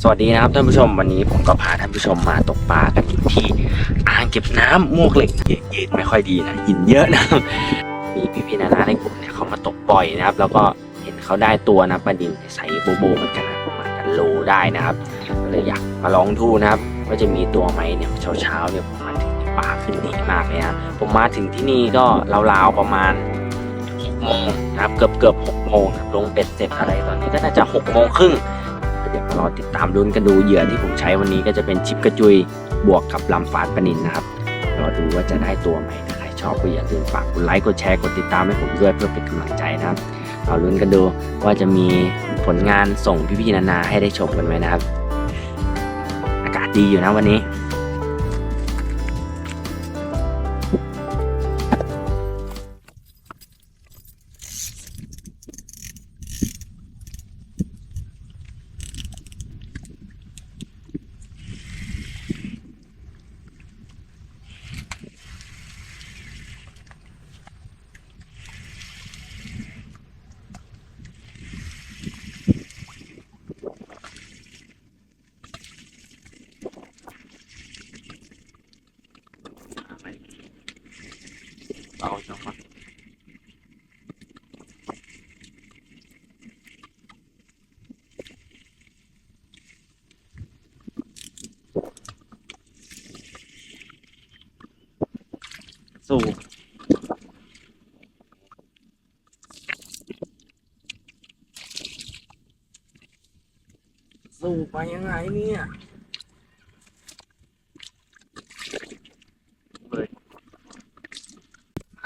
สวัสดีนะครับท่านผู้ชมวันนี้ผมก็พาท่านผู้ชมมาตกปลากันที่อ่างเก็บน้ำมวกเหล็กยืนไม่ค่อยดีนะหินเยอะนะมีพี่ๆนานาในกลุ่มเนี่ยเขามาตกบ่อยนะครับ แล้วก็เห็นเขาได้ตัวนะปลาดินใส่โบโบเหมือนกันนะประมาณกันโลได้นะครับก็เลยอยากมาลองดูนะครับว่าจะมีตัวไหมเนี่ยเช้าๆเนี่ยผมมาถึงปลาขึ้นดีมากเลยนะผมมาถึงที่นี่ก็ราวๆประมาณหกโมงนะครับเกือบเกือบหกโมงลงเป็ดเสร็จอะไรตอนนี้ก็น่าจะหกโมงครึ่ง เดี๋ยวมารอติดตามลุ้นกันดูเหยื่อที่ผมใช้วันนี้ก็จะเป็นชิปกระจุยบวกกับลำฟาดปนินนะครับรอดูว่าจะได้ตัวไหมถ้าใครชอบก็อย่าลืมฝากกดไลค์กดแชร์กดติดตามให้ผมด้วยเพื่อเป็นกำลังใจนะครับเราลุ้นกันดูว่าจะมีผลงานส่งพี่ๆนานาให้ได้ชมกันไหมนะครับ อากาศดีอยู่นะวันนี้ เอาจังมาสู้สู้ไปยังไงเนี่ย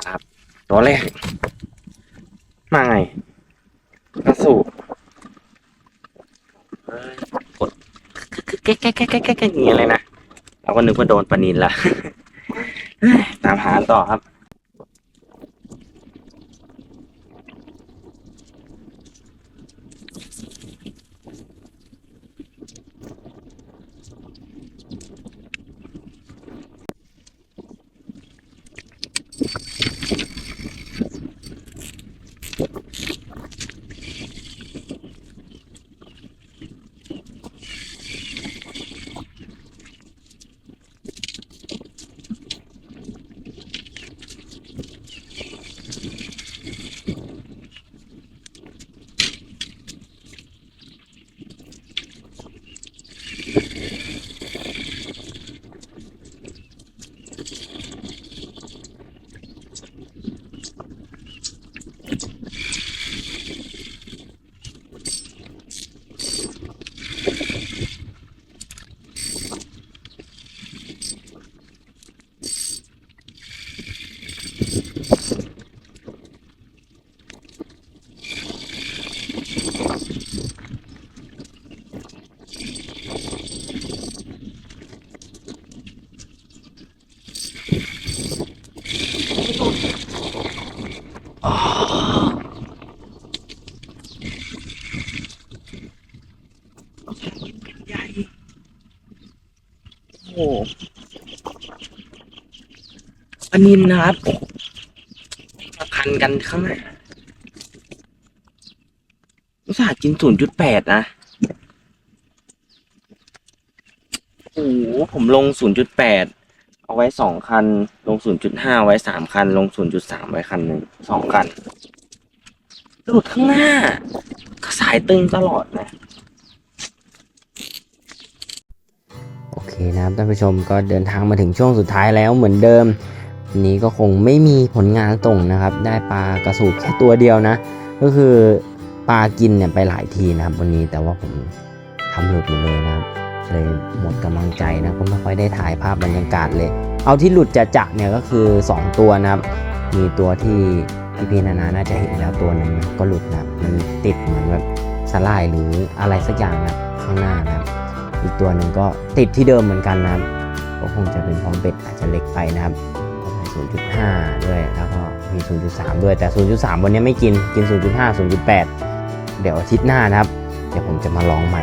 ครับ ตัวแรก มาไงกระสูบกดแก๊กแก๊กแก๊กแก๊กแก๊กอย่างเงี้ยเลยนะ เราก็นึกว่าโดนปนินละ ตามหาต่อครับ ใหญ่โอ้โหปนินนะครับมาพันกันข้างหน้าอุตส่าห์กินศูนย์จุดแปดนะ โอ้โหผมลงศูนย์จุดแปด เอาไว้สองคัน ลงศูนย์จุดห้าไว้สามคัน ลงศูนย์จุดสามไว้คันหนึ่งสองคันหลุดข้างหน้า ก็สายตึงตลอดนะ โอเคนะครับท่านผู้ชมก็เดินทางมาถึงช่วงสุดท้ายแล้วเหมือนเดิม นี้ก็คงไม่มีผลงานส่งนะครับ ได้ปลากระสูบแค่ตัวเดียวนะ ก็คือปลากินเนี่ยไปหลายทีนะครับวันนี้แต่ว่าผมทำหลุดหมดเลยนะครับ เลยหมดกำลังใจนะก็ไม่ค่อยได้ถ่ายภาพบรรยากาศเลย เอาที่หลุดจะจะเนี่ยก็คือ 2 ตัวนะครับ มีตัวที่พี่พีนานาน่าจะเห็นแล้วตัวหนึงนะก็หลุดนะมันติดเหมือนแบบสไลด์หรืออะไรสักอย่างนะข้างหน้านะอีกตัวหนึ่งก็ติดที่เดิมเหมือนกันนะครับก็คงจะเป็นพราะเบ็ดอาจจะเล็กไปนะครับก็0.5 ด้วยแล้วก็มี 0.3 ด้วยแต่ 0.3 วันนี้ไม่กินกิน 0.5 0.8 เดี๋ยวอาทิตย์หน้านะครับ เดี๋ยวผมจะมาลองใหม่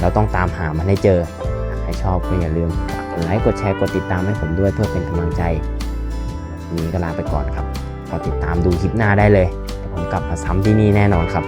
เราต้องตามหามันให้เจอใครชอบก็อย่าลืมฝากกดไลค์กดแชร์กดติดตามให้ผมด้วยเพื่อเป็นกำลังใจวันนี้ก็ลาไปก่อนครับก็ติดตามดูคลิปหน้าได้เลยผมกลับมาซ้ำที่นี่แน่นอนครับ